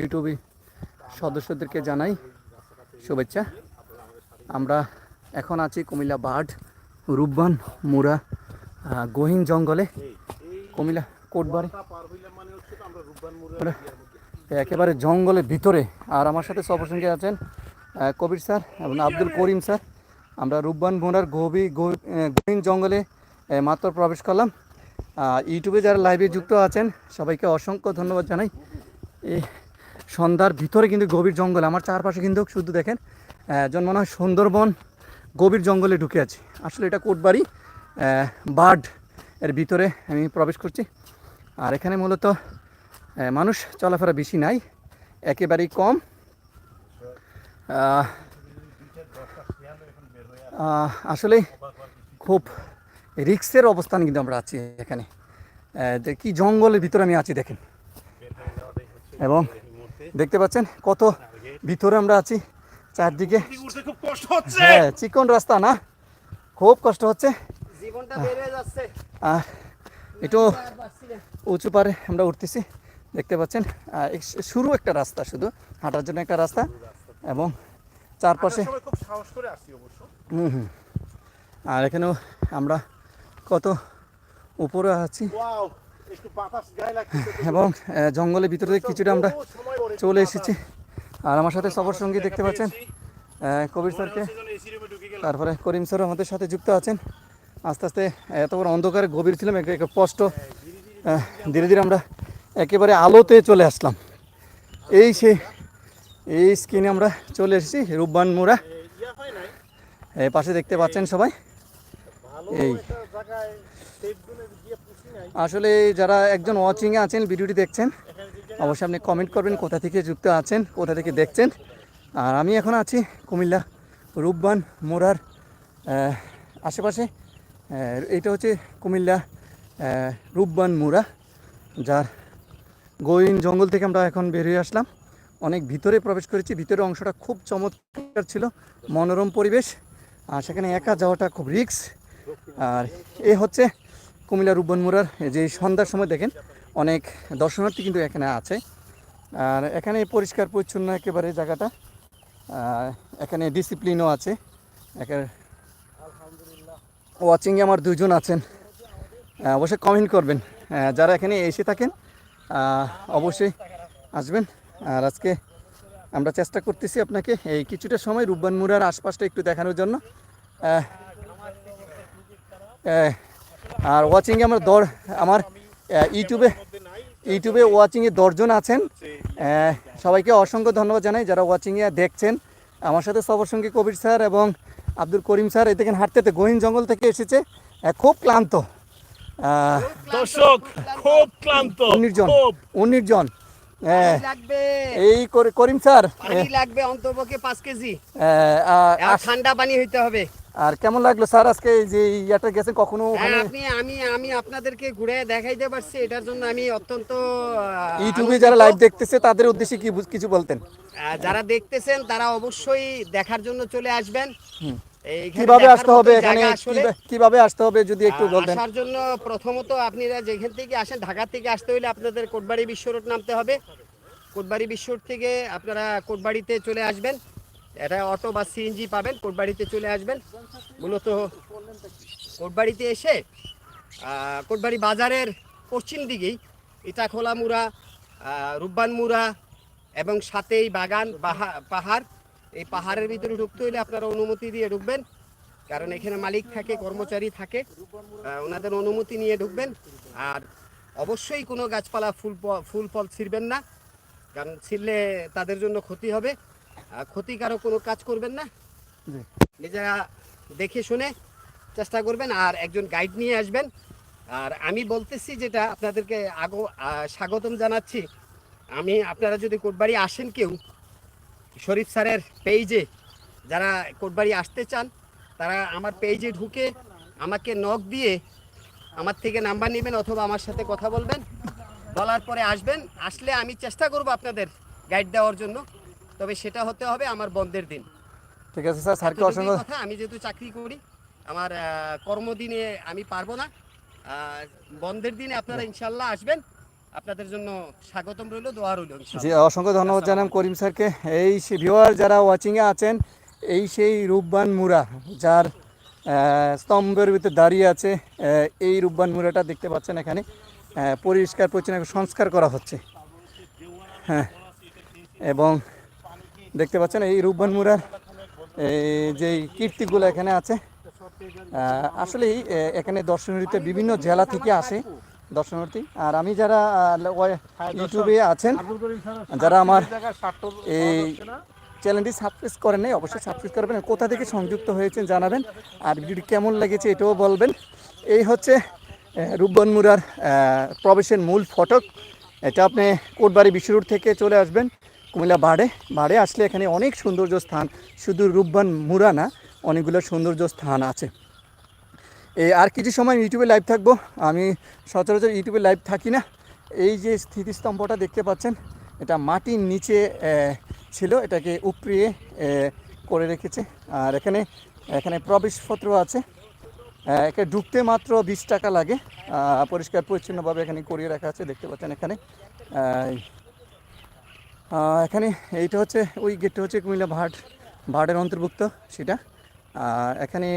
ইউটিউবে সদস্যদেরকে জানাই শুভেচ্ছা। আমরা এখন আছি কুমিল্লা বার্ড রূপবান মুরা গহীন জঙ্গলে। কুমিল্লা কোটবাড়ি। আমরা একেবারে জঙ্গলের ভিতরে। আর আমার সাথে সবসঙ্গে আছেন কবির স্যার এবং আব্দুল করিম স্যার। আমরা রূপবান মোড়ার গভী গহীন জঙ্গলে মাত্র প্রবেশ করলাম। ইউটিউবে যারা লাইভে যুক্ত আছেন, সবাইকে অসংখ্য ধন্যবাদ জানাই। সন্ধ্যার ভিতরে কিন্তু গভীর জঙ্গল, আমার চারপাশে কিন্তু শুধু দেখেন যেন মনে হয় সুন্দরবন, গভীর জঙ্গলে ঢুকে আছি। আসলে এটা কোটবাড়ি বার্ড এর ভিতরে আমি প্রবেশ করছি। আর এখানে মূলত মানুষ চলাফেরা বেশি নাই, একেবারেই কম। আসলে খুব রিক্সের অবস্থান কিন্তু আমরা আছি এখানে। কি জঙ্গলের ভিতরে আমি আছি দেখেন। এবং দেখতে পাচ্ছেন কত ভিতরে আমরা আছি চারদিকে। খুব কষ্ট হচ্ছে। হ্যাঁ চিকন রাস্তা না খুব কষ্ট হচ্ছে। জীবনটা বের যাচ্ছে। আর একটু উঁচু পারে আমরা উঠতেছি দেখতে পাচ্ছেন। শুরু একটা রাস্তা শুধু হাঁটার জন্য একটা রাস্তা এবং চারপাশে হুম হুম। আর এখানেও আমরা কত উপরে আছি। এবং জঙ্গলের ভিতরে কিছুটা আমরা চলে এসেছি। আর আমার সাথে সবার সঙ্গী দেখতে পাচ্ছেন কবির স্যারকে। তারপরে করিম স্যার আমাদের সাথে যুক্ত আছেন। আস্তে আস্তে এত বড় অন্ধকারে গভীর ছিলাম, এক- স্পষ্ট ধীরে ধীরে আমরা একেবারে আলোতে চলে আসলাম। এই সেই এই স্কিনে আমরা চলে এসেছি, রূপবান মোড়া। পাশে দেখতে পাচ্ছেন সবাই। এই। আসলে যারা একজন ওয়াচিংয়ে আছেন, ভিডিওটি দেখছেন, অবশ্যই আপনি কমেন্ট করবেন কোথা থেকে যুক্ত আছেন, কোথা থেকে দেখছেন। আর আমি এখন আছি কুমিল্লা, রূপবান মোড়ার আশেপাশে। এটা হচ্ছে কুমিল্লা রূপবান মোড়া, যার গহীন জঙ্গল থেকে আমরা এখন বেরিয়ে আসলাম। অনেক ভিতরে প্রবেশ করেছি, ভিতরের অংশটা খুব চমৎকার ছিল, মনোরম পরিবেশ। আর সেখানে একা যাওয়াটা খুব রিক্স আর এ হচ্ছে কুমিল্লা মোড়ার যে সন্ধ্যার সময় দেখেন, অনেক দর্শনার্থী কিন্তু এখানে আছে। আর এখানে পরিষ্কার, পরিচ্ছন্ন একেবারে জায়গাটা। এখানে ডিসিপ্লিনও আছে। একেবারে ওয়াচিংয়ে আমার দুজন আছেন। অবশ্যই কমেন্ট করবেন। যারা এখানে এসে থাকেন অবশ্যই আসবেন। আর আজকে আমরা চেষ্টা করতেছি আপনাকে এই কিছুটা সময় রূপবান মুড়ার আশপাশটা একটু দেখানোর জন্য। আর ওয়াচিংয়ে আমার দর আমার ইউটিউবে ইউটিউবে ওয়াচিংয়ে দশজন আছেন। সবাইকে অসংখ্য ধন্যবাদ জানাই যারা ওয়াচিংয়ে দেখছেন। আমার সাথে সবার সঙ্গে কবির স্যার এবং আব্দুল করিম স্যার এই দেখেন হাঁটতে হাঁটতে গহীন জঙ্গল থেকে এসেছে। খুব ক্লান্ত। দর্শক খুব ক্লান্ত। উনিশ জন উনিশ জন। লাগবে। এই করিম স্যার পানি লাগবে অন্তপক্ষে কেজি। আর ঠান্ডা পানি হইতে হবে। আর কেমন লাগল স্যার আজকে যে ইয়াটা গেছেন কখনো হ্যাঁ, আপনি আমি আমি আপনাদেরকে ঘুরে দেখাইতে পারছি এটার জন্য আমি অত্যন্ত ইউটিউবে যারা লাইভ দেখতেছে তাদের উদ্দেশ্যে কি কিছু বলতেন? যারা দেখতেছেন তারা অবশ্যই দেখার জন্য চলে আসবেন। কীভাবে আসতে হবে এখানে? কীভাবে আসতে হবে যদি একটু বলতেন? আসার জন্য প্রথমত আপনারা যেখান থেকে আসেন ঢাকা থেকে আসতে হলে আপনাদের কোটবাড়ি বিশ্ব রোড নামতে হবে। কোটবাড়ি বিশ্ব রোড থেকে আপনারা কোটবাড়িতে চলে আসবেন। এটা অটো বা সিএনজি পাবেন কোটবাড়িতে চলে আসবেন। মূলত কোটবাড়িতে এসে কোটবাড়ি বাজারের পশ্চিম দিকেই ইটাখোলা মুড়া রূপবান মুড়া এবং সাথেই বাগান পাহা- পাহাড় এই পাহাড়ের ভিতরে ঢুকতে হলে আপনারা অনুমতি দিয়ে ঢুকবেন। কারণ এখানে মালিক থাকে কর্মচারী থাকে ওনাদের অনুমতি নিয়ে ঢুকবেন। আর অবশ্যই কোনো গাছপালা ফুল ফুল ফল ছিঁড়বেন না কারণ ছিঁড়লে তাদের জন্য ক্ষতি হবে। আর ক্ষতিকারক কোনো কাজ করবেন না। নিজেরা দেখে শুনে চেষ্টা করবেন আর একজন গাইড নিয়ে আসবেন। আর আমি বলতেছি যেটা আপনাদেরকে আগো স্বাগতম জানাচ্ছি। আমি আপনারা যদি কোটবাড়ি আসেন কেউ শরীফ স্যারের পেজে যারা কোটবাড়ি আসতে চান তারা আমার পেজে ঢুকে আমাকে নক দিয়ে আমার থেকে নাম্বার নেবেন অথবা আমার সাথে কথা বলবেন। বলার পরে আসবেন। আসলে আমি চেষ্টা করব আপনাদের গাইড দেওয়ার জন্য। তবে সেটা হতে হবে আমার বন্ধের দিন। ঠিক আছে স্যার স্যারকে অসংখ্য কথা আমি যেহেতু চাকরি করি আমার কর্মদিনে আমি পারব না। বন্ধের দিনে আপনারা ইনশাল্লাহ আসবেন। আপনাদের জন্য স্বাগতম রইল দোয়া রইল জি অসংখ্য ধন্যবাদ জানাম করিম স্যারকে। এই ভিউয়ার যারা ওয়াচিংয়ে আছেন এই সেই রূপবান মুরা যার স্তম্ভের ভিতরে দাঁড়িয়ে আছে এই রূপবান মুরাটা দেখতে পাচ্ছেন এখানে পরিষ্কার পরিচ্ছন্ন সংস্কার করা হচ্ছে। হ্যাঁ এবং দেখতে পাচ্ছেন এই রূপবান মুরার এই যে কীর্তিগুলো এখানে আছে আসলেই এখানে দর্শনার্থীতে বিভিন্ন জেলা থেকে আসে দর্শনার্থী। আর আমি যারা আহ, ওয়ে- ইউটিউবে আছেন যারা আমার এই চ্যানেলটি সাবস্ক্রাইব করেন নাই অবশ্যই সাবস্ক্রাইব করবেন কোথা থেকে সংযুক্ত হয়েছেন জানাবেন। আর ভিডিওটি কেমন লেগেছে এটাও বলবেন। এই হচ্ছে রূপবন মুরার প্রবেশের মূল ফটক। এটা আপনি কোটবাড়ি বিশ্ব রোড থেকে চলে আসবেন কুমিল্লা বাড়ে বাড়ে আসলে এখানে অনেক সৌন্দর্য স্থান। শুধু রূপবান মুরা না অনেকগুলো সৌন্দর্য স্থান আছে। এই আর কিছু সময় ইউটিউবে লাইভ থাকব। আমি সচরাচর ইউটিউবে লাইভ থাকি না। এই যে স্থিতিস্তম্ভটা দেখতে পাচ্ছেন, এটা মাটির নিচে ছিল। এটাকে উপড়িয়ে করে রেখেছে। আর এখানে এখানে প্রবেশপত্র আছে। একে ঢুকতে মাত্র বিশ টাকা লাগে। পরিষ্কার পরিচ্ছন্নভাবে এখানে করিয়ে রাখা আছে। দেখতে পাচ্ছেন এখানে। এখানে এইটা হচ্ছে, ওই গেটটা হচ্ছে কুমিল্লা ভাট, ভাটের অন্তর্ভুক্ত সেটা। এখানে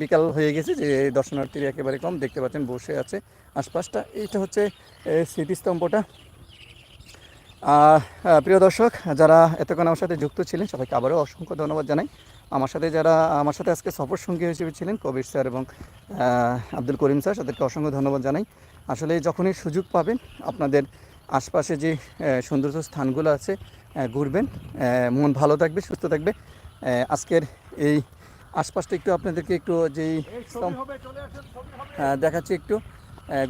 বিকাল হয়ে গেছে যে দর্শনার্থীরা একেবারে কম দেখতে পাচ্ছেন, বসে আছে আশপাশটা। এইটা হচ্ছে স্মৃতিস্তম্ভটা। প্রিয় দর্শক, যারা এতক্ষণ আমার সাথে যুক্ত ছিলেন, সবাইকে আবারও অসংখ্য ধন্যবাদ জানাই। আমার সাথে যারা, আমার সাথে আজকে সফর সঙ্গী হিসেবে ছিলেন, কবির স্যার এবং আব্দুল করিম স্যার, তাদেরকে অসংখ্য ধন্যবাদ জানাই। আসলে যখনই সুযোগ পাবেন, আপনাদের আশপাশে যে সুন্দর স্থানগুলো আছে ঘুরবেন মন ভালো থাকবে, সুস্থ থাকবে। আজকের এই আশপাশটা একটু আপনাদেরকে একটু যেই দেখাচ্ছি একটু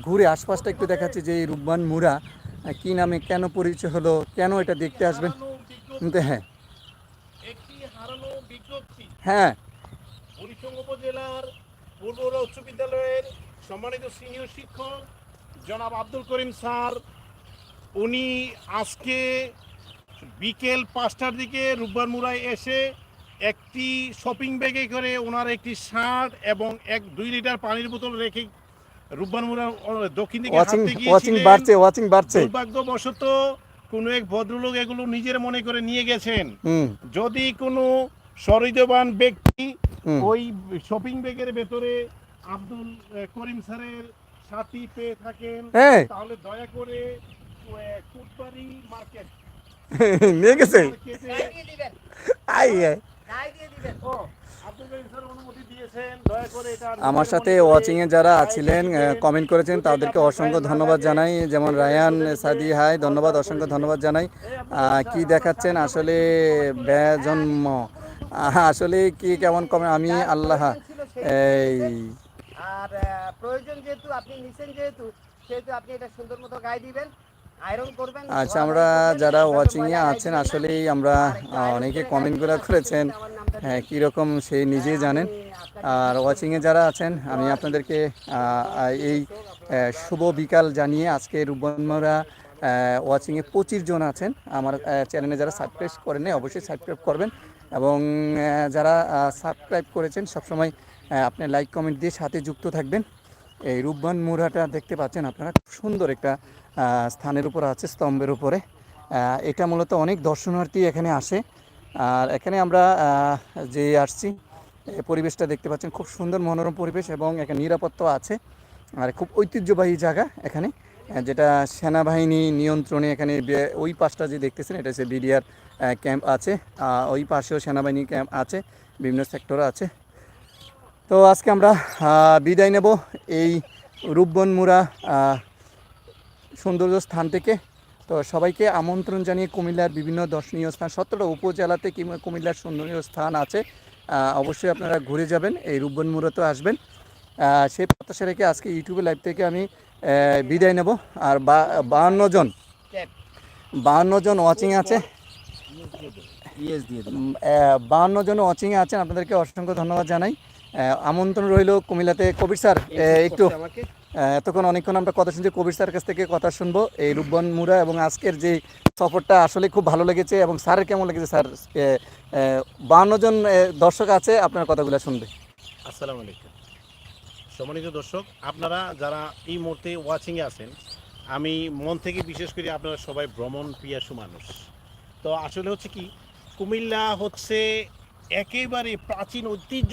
ঘুরে আশপাশটা একটু দেখাচ্ছি যে এই রূপবান মুরা কি নামে কেন পরিচয় হলো, কেন এটা দেখতে আসবেন? হ্যাঁ। হ্যাঁ। হরিসং উপজেলার পূর্বরা উচ্চ বিদ্যালয়ের সম্মানিত সিনিয়র শিক্ষক, জনাব আব্দুল করিম স্যার, উনি আজকে বিকেল পাঁচটার দিকে রূপবার মুড়ায় এসে একটি শপিং ব্যাগে করে ওনার একটি শার্ট এবং এক দুই লিটার পানির বোতল রেখে রূপবার মুড়া দক্ষিণ দিকে ওয়াচিং ওয়াচিং। বাড়ছে ওয়াচিং বাড়ছে। দুর্ভাগ্যবশত কোনো এক ভদ্রলোক এগুলো নিজের মনে করে নিয়ে গেছেন। যদি কোনো সহৃদয়বান ব্যক্তি ওই শপিং ব্যাগের ভেতরে আব্দুল করিম স্যারের সাথী পেয়ে থাকেন হ্যাঁ। তাহলে দয়া করে কুটবাড়ি মার্কেট নিয়ে গেছে আই আই। ও, আব্দুল করিম স্যার অনুমতি দিয়েছেন দয়া করে এটা আমার সাথে ওয়াচিং এ যারা আছিলেন কমেন্ট করেছেন তাদেরকে অসংখ্য ধন্যবাদ জানাই। যেমন রায়ান সাদি হাই ধন্যবাদ অসংখ্য ধন্যবাদ জানাই। কি দেখাচ্ছেন? আসলে বেজন্ম আহ, আসলে কি কেমন কমে আমি আল্লাহ এই আর প্রয়োজন যেহেতু আপনি নিছেন যেহেতু সেহেতু আপনি এটা সুন্দর মতো গায়ে দিবেন। আচ্ছা আমরা যারা তারপর ওয়াচিং এ আছেন আসলেই আমরা অনেকে কমেন্টগুলো করেছেন। হ্যাঁ কীরকম সেই নিজেই জানেন। আর ওয়াচিংয়ে যারা আছেন আমি আপনাদেরকে এই শুভ বিকাল জানিয়ে আজকে রূপবনমরা ওয়াচিংয়ে পঁচিশ জন আছেন। আমার চ্যানেলে যারা সাবস্ক্রাইব করেন নাই, অবশ্যই সাবস্ক্রাইব করবেন। এবং যারা সাবস্ক্রাইব করেছেন সবসময় আপনি লাইক কমেন্ট দিয়ে সাথে যুক্ত থাকবেন। এই রূপবান মুরাটা দেখতে পাচ্ছেন আপনারা খুব সুন্দর একটা স্থানের উপর আছে, স্তম্ভের উপরে। এটা মূলত অনেক দর্শনার্থী এখানে আসে। আর এখানে আমরা যে আসছি পরিবেশটা দেখতে পাচ্ছেন, খুব সুন্দর মনোরম পরিবেশ এবং এখানে নিরাপত্তা আছে। আর খুব ঐতিহ্যবাহী জায়গা এখানে যেটা সেনাবাহিনী নিয়ন্ত্রণে এখানে ওই পাশটা যে দেখতেছেন, এটা হচ্ছে বিডিআর ক্যাম্প আছে। ওই পাশেও সেনাবাহিনী ক্যাম্প আছে, বিভিন্ন সেক্টর আছে। তো আজকে আমরা বিদায় নেব। এই রূপবনমুরা সৌন্দর্য স্থান থেকে। তো সবাইকে আমন্ত্রণ জানিয়ে কুমিল্লার বিভিন্ন দর্শনীয় স্থান, সতেরোটা উপজেলাতে কিংবা কুমিল্লার সৌন্দর্য স্থান আছে। অবশ্যই আপনারা ঘুরে যাবেন, এই রূপবনমুরাতে আসবেন। সেই প্রত্যাশা রেখে আজকে ইউটিউবে লাইভ থেকে আমি বিদায় নেব। আর বাহান্ন জন বাহান্ন জন ওয়াচিং আছে। বাহান্ন জন ওয়াচিংয়ে আছেন। আপনাদেরকে অসংখ্য ধন্যবাদ জানাই। আমন্ত্রণ রইল কুমিল্লাতে। কবির স্যার একটু এতক্ষণ, অনেকক্ষণ আমরা কথা শুনছি কবির স্যারের কাছ থেকে কথা শুনব। এই রূপবন মুরা এবং আজকের যে সফরটা আসলে খুব ভালো লেগেছে এবং স্যারের কেমন লেগেছে স্যার? বান্ন জন দর্শক আছে, আপনার কথাগুলো শুনবে। আসসালামু আলাইকুম। সম্মানিত দর্শক, আপনারা যারা এই মুহূর্তে ওয়াচিংয়ে আছেন, আমি মন থেকে বিশেষ করে আপনারা সবাই ভ্রমণ প্রিয়াসু মানুষ। তো আসলে হচ্ছে কি, কুমিল্লা হচ্ছে একেবারে প্রাচীন ঐতিহ্য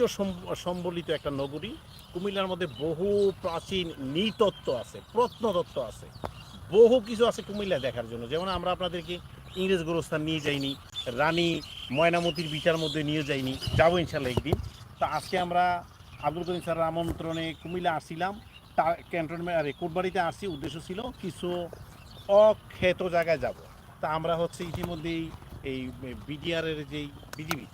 সম্বলিত একটা নগরী। কুমিল্লার মধ্যে বহু প্রাচীন নৃতত্ত্ব আছে, প্রত্নতত্ত্ব আছে। বহু কিছু আছে কুমিল্লা দেখার জন্য। যেমন আমরা আপনাদেরকে ইংরেজ গোরস্থান নিয়ে যাইনি, রানী ময়নামতির বিচার মধ্যে নিয়ে যাইনি, যাব ইনশাল্লাহ একদিন। তা আজকে আমরা আব্দুল করিম স্যারের আমন্ত্রণে কুমিল্লা আসছিলাম। তা ক্যান্টনমেন্ট, আরে, কোটবাড়িতে আসছি। উদ্দেশ্য ছিল কিছু অক্ষেত জায়গায় যাব। তা আমরা হচ্ছে ইতিমধ্যেই এই বিডিআর এর যেই বিজিবি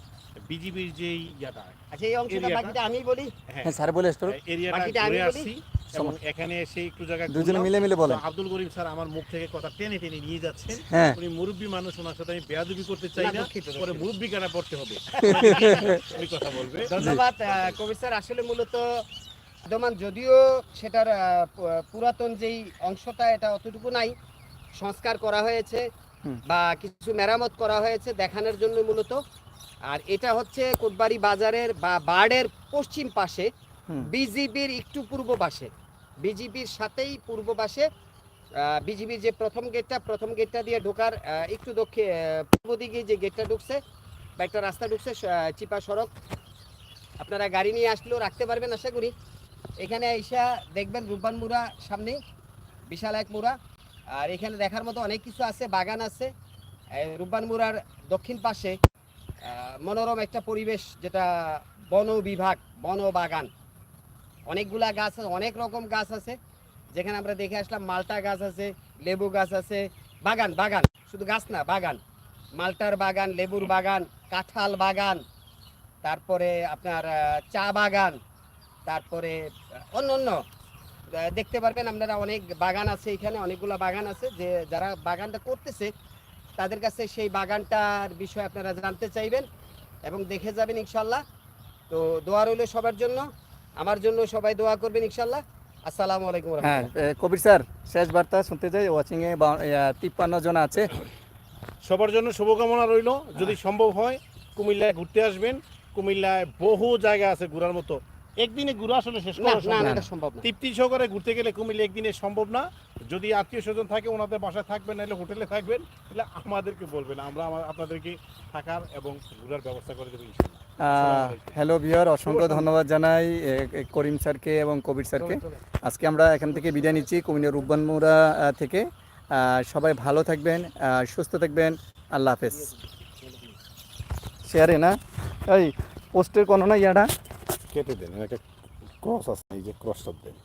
বিজিবির যেই ইয়াটা আচ্ছা এই অংশটা বাকিটা আমি বলি। হ্যাঁ। হ্যাঁ স্যার বলে আসতো এরিয়াটা ঘুরে আসছি এবং এখানে এসে একটু জায়গায় দুজনে মিলে মিলে বলেন। আব্দুল করিম স্যার আমার মুখ থেকে কথা টেনে টেনে নিয়ে যাচ্ছেন। হ্যাঁ। উনি মুরব্বী মানুষ ওনার সাথে আমি বেয়াদবি করতে চাই না, না দুঃখিত, দুঃখিত। পরে মুরব্বী কানা পড়তে হবে। ওই কথা বলবে। ধন্যবাদ আহ, স্যার। আসলে মূলত বিদ্যমান যদিও সেটার আহ, পুরাতন যেই অংশটা এটা অতটুকু নাই। সংস্কার করা হয়েছে। বা কিছু মেরামত করা হয়েছে দেখানোর জন্য মূলত। আর এটা হচ্ছে কোটবাড়ি বাজারের বা বার্ডের পশ্চিম পাশে। বিজিবির একটু পূর্ব পাশে। বিজিবির সাথেই পূর্ব পাশে বিজিবির যে প্রথম গেটটা প্রথম গেটটা দিয়ে ঢোকার একটু দক্ষিণ পূর্ব দিকে যে গেটটা ঢুকছে বা একটা রাস্তা ঢুকছে চিপা সড়ক। আপনারা গাড়ি নিয়ে আসলেও রাখতে পারবেন আশা করি। এখানে আইসা দেখবেন রূপবান মুড়া সামনে বিশাল এক মুড়া। আর এখানে দেখার মতো অনেক কিছু আছে বাগান আছে। রূপবান মুড়ার দক্ষিণ পাশে মনোরম একটা পরিবেশ যেটা বন বিভাগ, বন বাগান। অনেকগুলা গাছ আছে, অনেক রকম গাছ আছে। যেখানে আমরা দেখে আসলাম মালটা গাছ আছে, লেবু গাছ আছে। বাগান বাগান। শুধু গাছ না, বাগান। মালটার বাগান, লেবুর বাগান, কাঁঠাল বাগান, তারপরে আপনার চা বাগান, তারপরে অন্য অন্য। দেখতে পারবেন আপনারা অনেক বাগান আছে এখানে, অনেকগুলো বাগান আছে। যে যারা বাগানটা করতেছে তাদের কাছে সেই বাগানটার বিষয়ে আপনারা জানতে চাইবেন এবং দেখে যাবেন ইনশাল্লাহ। তো দোয়া রইল সবার জন্য। আমার জন্য সবাই দোয়া করবেন ইনশাল্লাহ। আসসালামু আলাইকুম হ্যাঁ কবির স্যার শেষ বার্তা শুনতে চাই। ওয়াচিং এ তিপ্পান্ন জন আছে। সবার জন্য শুভকামনা রইল। যদি সম্ভব হয় কুমিল্লায় ঘুরতে আসবেন। কুমিল্লায় বহু জায়গা আছে ঘোরার মতো। একদিনে ঘুরা আসলে শেষ করা সম্ভব না, না। সম্ভব না। তৃপ্তি সহকারে ঘুরতে গেলে কুমিল্লা একদিনে সম্ভব না। যদি আত্মীয় স্বজন থাকে ওনাদের বাসায় থাকবেন নাহলে হোটেলে থাকবেন তাহলে আমাদেরকে বলবেন। আমরা আমার- আপনাদেরকে থাকার এবং ঘোরার ব্যবস্থা করে দেবো হ্যালো ভিওর অসংখ্য ধন্যবাদ জানাই করিম স্যারকে এবং কবির স্যারকে। আজকে আমরা এখান থেকে বিদায় নিচ্ছি কুমিল্লা রূপবানমুড়া আহ, থেকে। আহ, সবাই ভালো থাকবেন আহ, সুস্থ থাকবেন। আল্লাহ হাফেজ। শেয়ারে না? এই পোস্টের কোনো না ইয়াটা? কেটে দেন একটা ক্রস আছে এই যে ক্রসটা দেন